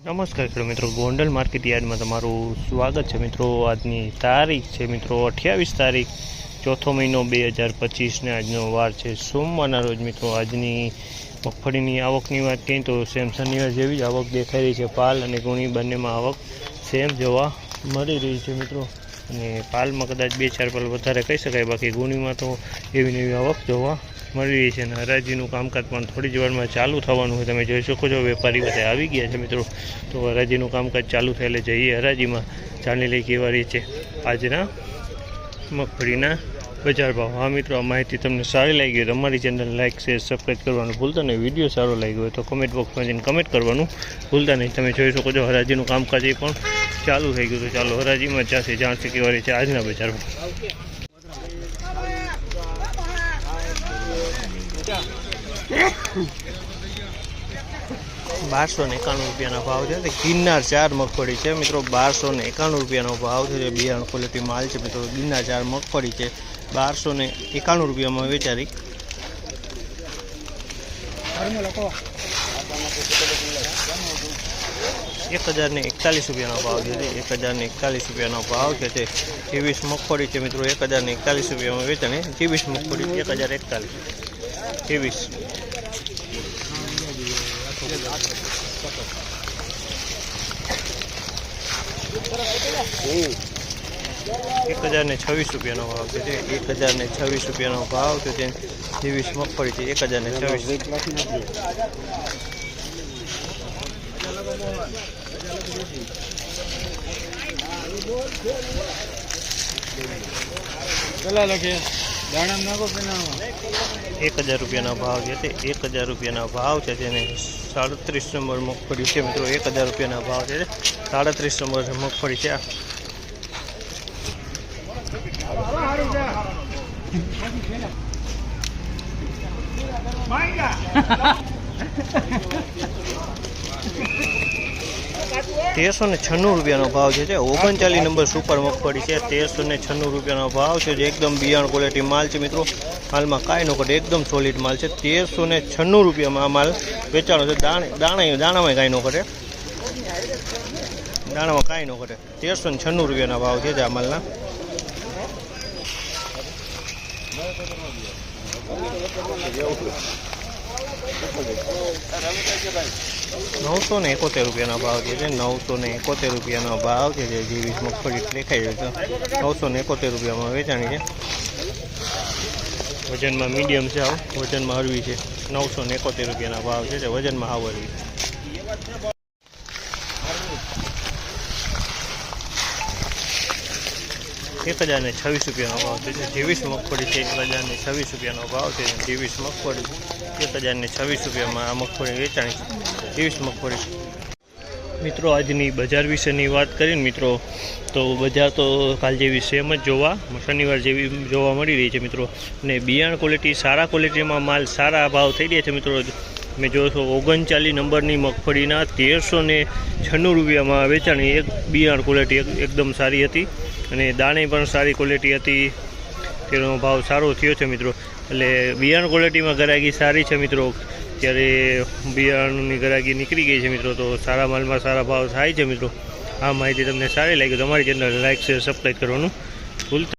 નમસ્કાર ખેડૂત મિત્રો, ગોંડલ માર્કેટ યાર્ડમાં તમારું સ્વાગત છે. મિત્રો, આજની તારીખ છે મિત્રો, અઠ્યાવીસ તારીખ, ચોથો મહિનો બે હજાર પચીસને આજનો વાર છે. સોમવારના રોજ મિત્રો, આજની મગફળીની આવકની વાત કહીએ તો સેમ શનિવાર જેવી જ આવક દેખાઈ રહી છે. પાલ અને ગુણી બંનેમાં આવક સેમ જોવા મળી રહી છે મિત્રો. અને પાલમાં કદાચ બે ચાર પાલ વધારે કહી શકાય, બાકી ગુણીમાં તો એવી નવી આવક જોવા મળી છે અને હરાજીનું કામકાજ પણ થોડી જ વારમાં ચાલુ થવાનું હોય. તમે જોઈ શકો છો, વેપારી બધા આવી ગયા છે મિત્રો. તો હરાજીનું કામકાજ ચાલુ થાય એટલે જઈએ હરાજીમાં. જાણી લઈ કેવા રહી છે આજના મગફળીના બજાર ભાવ. હા મિત્રો, આ માહિતી તમને સારી લાગી હોય તો અમારી ચેનલ લાઇક શેર, સબસ્ક્રાઈબ કરવાનું ભૂલતા નહીં. વીડિયો સારો લાગ્યો હોય તો કમેન્ટ બોક્સમાં જઈને કમેન્ટ કરવાનું ભૂલતા નહીં. તમે જોઈ શકો છો, હરાજીનું કામકાજ એ પણ ચાલુ થઈ ગયું તો ચાલો હરાજીમાં જ્યાંથી જાણશે કેવા રહી છે આજના બજાર ભાવ બારસો ને એકાણું રૂપિયાનો ભાવ છે. ગિરનાર ચાર મગફળી છે. મિત્રો, બારસો ને એકાણું રૂપિયાનો ભાવ છે. બિયારણ ક્વોલિટી માલ છે. મિત્રો, ગિરનાર ચાર મગફળી છે. બારસો ને એકાણું રૂપિયામાં વેચારી. એક હજાર ને એકતાલીસ રૂપિયાનો ભાવ છે. એક હજાર ને એકતાલીસ રૂપિયાનો ભાવ છે. તે ત્રેવીસ મગફળી છે. મિત્રો, એક હજાર ને એકતાલીસ રૂપિયામાં વેચાણી. ત્રેવીસ મગફળી એક હજાર એકતાલીસ. ત્રેવીસ એક હજાર ને છવ્વીસ રૂપિયાનો ભાવ છે તે એક હજાર ને છવ્વીસ રૂપિયાનો ભાવ છે તે ત્રેવીસ મગફળી છે એક હજાર ને છવ્વીસ. પેલા લખે દાણા નાખો પેલા એક હજાર રૂપિયાનો ભાવ છે તે એક હજાર રૂપિયાનો ભાવ છે તેને સાડત્રીસ નંબર મગફળી છે મિત્રો એક હજાર રૂપિયાના ભાવ છે સાડત્રીસ નંબર મગફળી છે આ. તેરસો ને છન્નું રૂપિયાનો ભાવ છે ઓગણચાલીસ નંબર સુપર મગફળી છે, તેરસો ને છન્નું રૂપિયાનો ભાવ છે, જે એકદમ બિયાણ ક્વોલિટી માલ છે મિત્રો. હાલમાં કાંઈ ન ઘટે એકદમ સોલિડ માલ છે. તેરસો ને છન્નું રૂપિયામાં આ માલ વેચાણો છે. દાણે દાણા દાણામાં કાંઈ ન ઘટે દાણામાં કાંઈ ન ઘટે તેરસો ને છન્નું રૂપિયાના ભાવ છે આ માલના. નવસો ને એકોતેર રૂપિયાનો ભાવ જે છે નવસો ને એકોતેર રૂપિયાનો ભાવ છે જે જીવીસ મગફળી દેખાઈ રહ્યો છે. નવસો ને એકોતેર રૂપિયામાં વેચાણી છે. વજનમાં મીડિયમ છે આવું. વજનમાં હળવી છે. નવસો ને એકોતેર રૂપિયાના ભાવ છે જે વજનમાં હાવ હળવી એક હજારને છવ્વીસ રૂપિયાનો ભાવ છે. જેવીસ મગફળી છે એક હજારને છવ્વીસ રૂપિયાનો ભાવ છે. જેવીસ મગફળી એક હજાર ને છવ્વીસ રૂપિયામાં આ મગફળી વેચાણી છે. જેવીસ મગફળી મિત્રો, આજની બજાર વિશેની વાત કરીને મિત્રો, તો બજાર તો કાલ જેવી સેમ જ જોવા, શનિવાર જેવી જોવા મળી રહી છે મિત્રો. અને બિયાણ ક્વોલિટી સારા ક્વોલિટીમાં માલ સારા ભાવ થઈ રહ્યા છે મિત્રો. મેં જો છો ઓગણચાલીસ નંબરની મગફળીના તેરસો ને છન્નું રૂપિયામાં વેચાણી. એક બિયાણ ક્વોલિટી એકદમ સારી હતી. અને દાણે પણ સારી ક્વોલિટી હતી. તેનો ભાવ સારો થયો છે મિત્રો. એટલે બિયારણ ક્વોલિટીમાં ગરાગી સારી છે મિત્રો. ત્યારે બિયારણની ગરાગી નીકળી ગઈ છે મિત્રો. તો સારા માલમાં સારા ભાવ થાય છે મિત્રો. આ માહિતી તમને સારી લાગી તમારી ચેનલ લાઈક શેર સબસ્ક્રાઈબ કરવાનું ભૂલતા